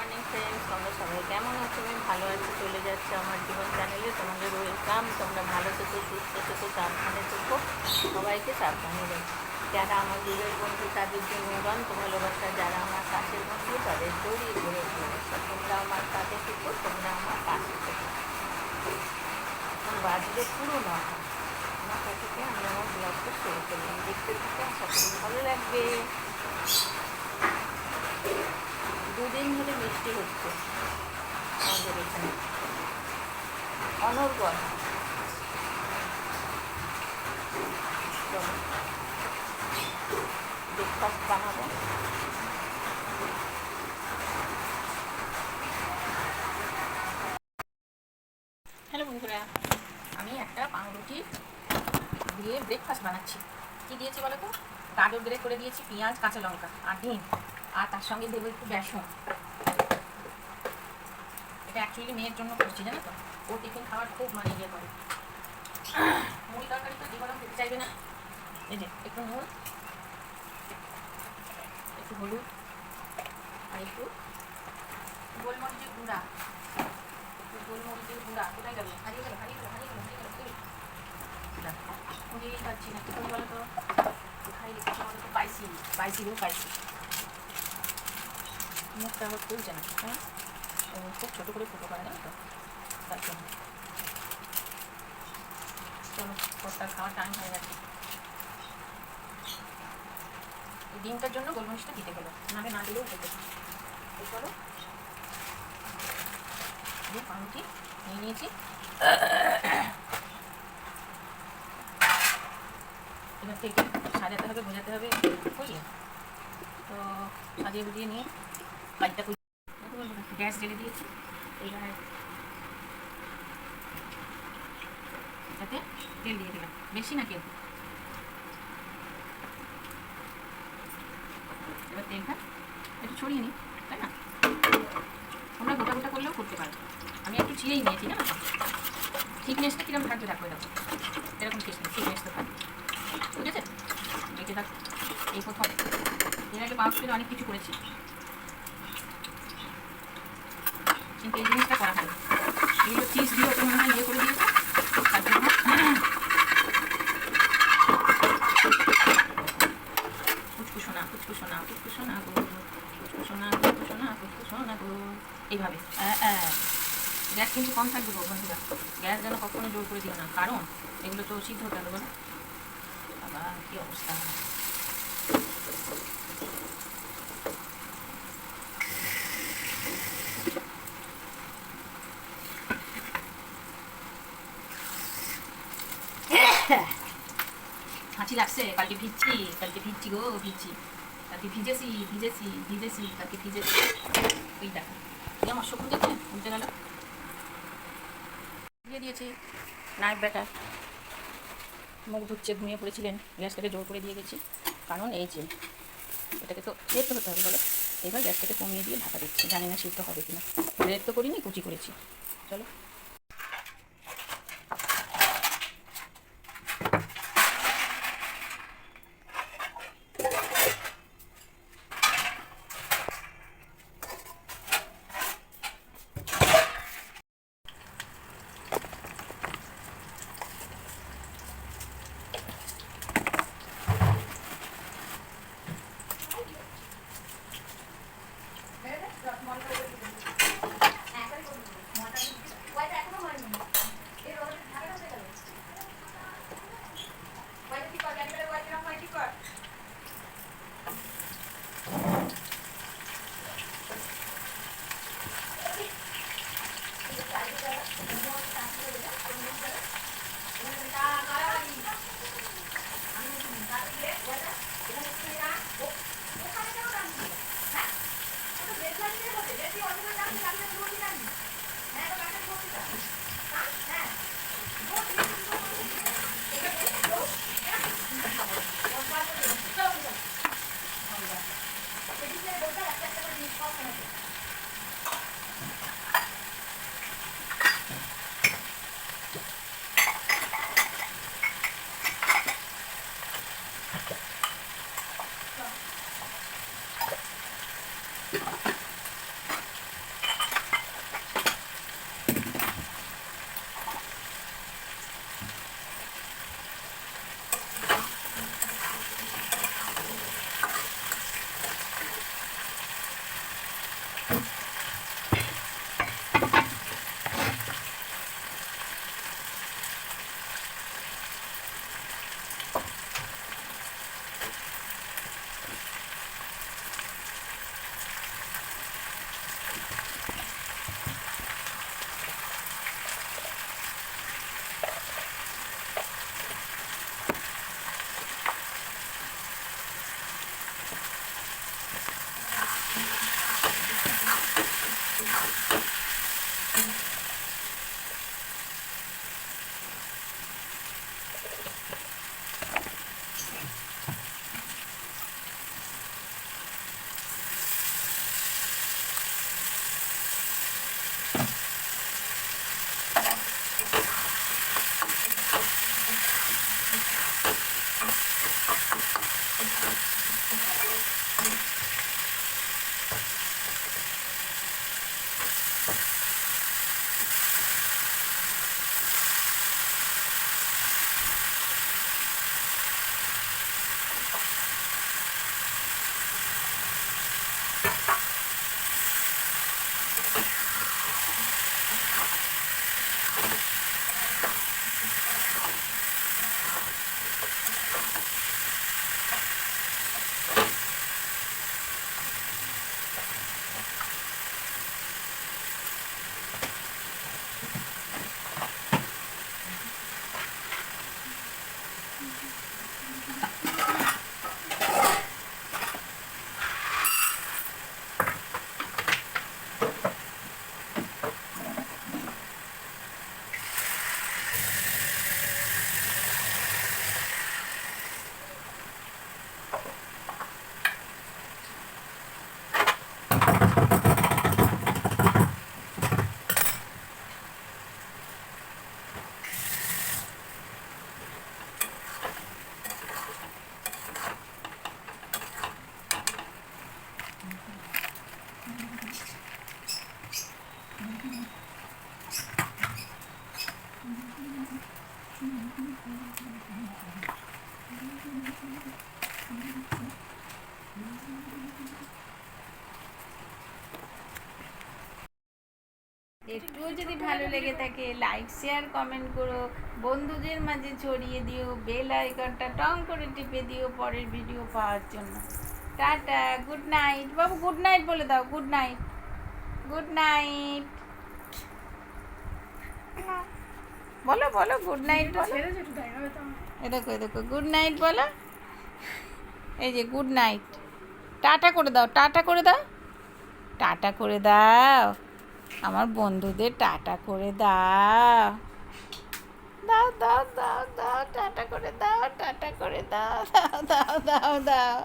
Morning friends তোমরা সবাই কেমন আছো? আমি ভালো আছি, চলে যাচ্ছে আমার জীবন চ্যানেলে তোমাদের ওয়েলকাম তোমরা ভালো থেকো, সুস্থ থেকো, সাবধানে থেকো। সবাইকে সাবধানে রেখো। যারা আমার দূরের বন্ধু, তাদের জন্য গান ভালোবাসা। যারা আমার কাছের বন্ধু, তাদের জড়িয়ে ধরে ভালোবাসা তোমরা আমার কাছে থেকো, তোমরা আমার পাশে থেকো। এখন বাজলে পুরো নয় আমার কাছে আমি আমার ব্লগটা শুরু করলাম। দেখতে থাকতে আশা ভালো লাগবে। দুদিন ধরে বৃষ্টি হচ্ছে। আমাদের এখানে। অনর্গল। বানাবো। হ্যালো বন্ধুরা, আমি একটা পাউরুটি দিয়ে ব্রেকফাস্ট বানাচ্ছি। কী দিয়েছি বলো তো? গাজর গ্রেট করে দিয়েছি, পেঁয়াজ, কাঁচা লঙ্কা, আর ডিম, আর তার সঙ্গে দেবো একটু বেসন। এটা অ্যাকচুয়ালি মেয়ের জন্য করছি, জানো তো? ও টিফিন খাওয়ার খুব মানে ইয়ে করে। মুড়ি তরকারি তো জীবনে খেতে চাইবে না। এই যে, একটু নুন, একটু হলুদ, আর একটু গোলমরিচের গুঁড়া। একটু গোলমরিচের গুঁড়া, কোথায় যাবে হারিয়ে গেল হারিয়ে গেল হারিয়ে গেল হারিয়ে গেল খুঁজেই পাচ্ছি না। কি বলো তো? কোথায় লিখেছে বলো তো? পাইসি গো পাইসি মুখটা আবার খুলছে না হ্যাঁ? খুব ছোটো করে ফুটো করে জানো তো তার জন্য। চলো কর্তার খাওয়ার টাইম হয়ে গেছে। ডিমটার জন্য গোলমরিচটা দিতে গেলো, নাহলে না দিলেও হতো। এই পাউরুটি নিয়ে নিয়েছি। এবার থেকে সাজাতে হবে বোঝাতে হবে, বুঝলে? তো সাজিয়ে বুঝিয়ে নিয়ে কাজটা করি গ্যাস জ্বেলে দিয়েছি। এইবার এটাতে তেল দিয়ে দিলাম। বেশি না কেউ। এবার তেলটা একটু ছড়িয়ে নিই, তাই না? তোমরা গোটা গোটা করলেও করতে পারো। আমি একটু ছিঁড়েই নিয়েছি না থিকনেসটা কীরকম থাকবে দেখো এরকম। এরকম থিকনেসটা থাকবে। ঠিক আছে দেখে, এই প্রথম। এর আগে পাউচ অনেক কিছু করেছি। কিন্তু এই জিনিসটা করা হয় এগুলো চিজ দিয়ে ওটা মনে হয় ইয়ে করে দিয়েছে তার জন্য ফুচকুসোনা ফুচকুসোনা ফুচকুসোনা গো ফুচকুসোনা ফুচকুসোনা ফুচকুসোনা গো এইভাবে গ্যাস কিন্তু কম থাকবে গো বন্ধুরা গ্যাস যেন কখনো জোর করে দিও না কারণ এগুলো তো সিদ্ধ হতে হবে। বাবা কী অবস্থা? হাঁচি লাগছে কালকে ভিজছি কালকে ভিজছি গো ভিজছি কালকে ভিজেছি ভিজেছি ভিজেছি কালকে ভিজেছি ওই দেখো আমার শকুন দেখছে উঠতে গেল দিয়ে দিয়েছি নাইট ব্যাটার মুখ ধুচ্ছে, ঘুমিয়ে পড়েছিলেন। গ্যাসটাকে জোর করে দিয়ে গেছি। কারণ এই যে, এটাকে তো সেদ্ধ হতে হবে বলো। এবার গ্যাসটাকে কমিয়ে দিয়ে ঢাকা দিচ্ছি। জানি না সিদ্ধ হবে কিনা। রেড তো করিনি, কুচি করেছি। চলো। একটুও যদি ভালো লেগে থাকে লাইক শেয়ার কমেন্ট করো। বন্ধুদের মাঝে ছড়িয়ে দিও বেল আইকনটা টং করে টিপে দিও পরের ভিডিও পাওয়ার জন্য। টাটা গুড নাইট বাবু গুড নাইট বলে দাও গুড নাইট গুড নাইট বলো বলো গুড নাইট বলো। দেখো দেখো গুড নাইট বলো। এই যে গুড নাইট টাটা করে দাও, টাটা করে দাও। টাটা করে দাও। আমার বন্ধুদের টাটা করে দাও। দাও দাও দাও দাও, টাটা করে দাও, টাটা করে দাও দাও দাও দাও দাও।